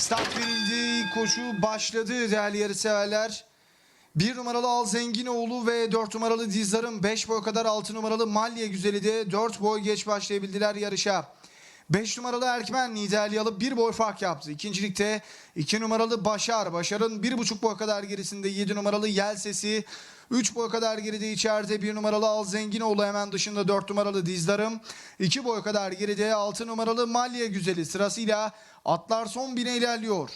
Start verildi. Koşu başladı değerli yarışseverler. 1 numaralı Al Zenginoğlu ve 4 numaralı Dizdar'ın 5 boy kadar 6 numaralı Malya Güzeli de 4 boy geç başlayabildiler yarışa. 5 numaralı Erkmen liderliği alıp 1 boy fark yaptı. İkincilikte 2 numaralı Başar. Başar'ın 1,5 boy kadar gerisinde 7 numaralı Yel Sesi. 3 boy kadar geride içeride 1 numaralı Al Zenginoğlu hemen dışında 4 numaralı Dizdar'ım. 2 boy kadar geride 6 numaralı Malya Güzeli sırasıyla atlar son bine ilerliyor.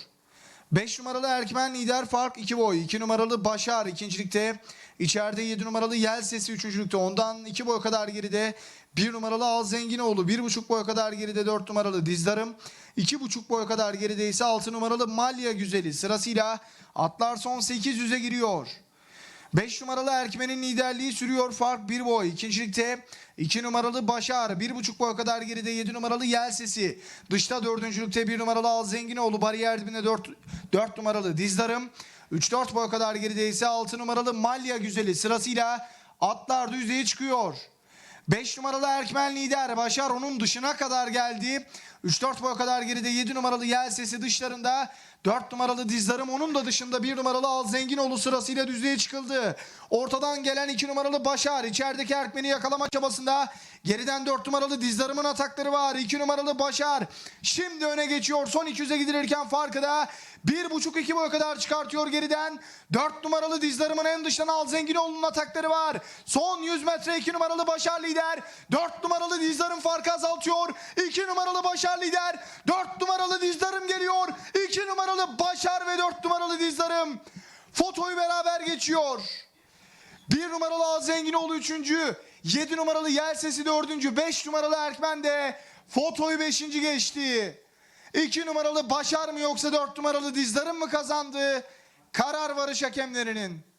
5 numaralı Erkmen lider fark 2 boy. 2 numaralı Başar ikincilikte. içeride 7 numaralı Yel Sesi üçüncülükte. Ondan 2 boy kadar geride. 1 numaralı Al Zenginoğlu. 1,5 boy kadar geride 4 numaralı Dizdarım. 2,5 boy kadar geride ise 6 numaralı Malya Güzeli. Sırasıyla atlar son 800'e giriyor. 5 numaralı Erkmen'in liderliği sürüyor. Fark 1 boy. İkincilikte 2 numaralı Başar. 1,5 boy kadar geride 7 numaralı Yel Sesi. Dışta dördüncülükte 1 numaralı Al Zenginoğlu. Bariyer dibinde 4, 4 numaralı Dizdarım. 3-4 boy kadar geride ise 6 numaralı Malya Güzeli. Sırasıyla atlar düzlüğe çıkıyor. 5 numaralı Erkmen lider Başar onun dışına kadar geldi. 3-4 boy kadar geride 7 numaralı Yel Sesi dışlarında. 4 numaralı Dizdarım onun da dışında 1 numaralı Al Zenginoğlu sırasıyla düzlüğe çıkıldı. Ortadan gelen 2 numaralı Başar içerideki Erkmen'i yakalama çabasında. Geriden 4 numaralı Dizdarım'ın atakları var. 2 numaralı Başar şimdi öne geçiyor. Son 200'e gidilirken farkı da 1,5-2 boy kadar çıkartıyor geriden. 4 numaralı Dizdarım'ın en dıştan Al Zenginoğlu'nun atakları var. Son 100 metre 2 numaralı Başar lider. 4 numaralı Dizdarım farkı azaltıyor. 2 numaralı Başar lider. 4 numaralı Dizdarım geliyor. 2 numaralı Başar ve 4 numaralı Dizdarım. Fotoyu beraber geçiyor. 1 numaralı Al Zenginoğlu 3. 7 numaralı Yel Sesi 4. 5 numaralı Erkmen de fotoyu 5. geçti. 2 numaralı Başar mı yoksa 4 numaralı Dizdarım mı kazandı? Karar varış hakemlerinin.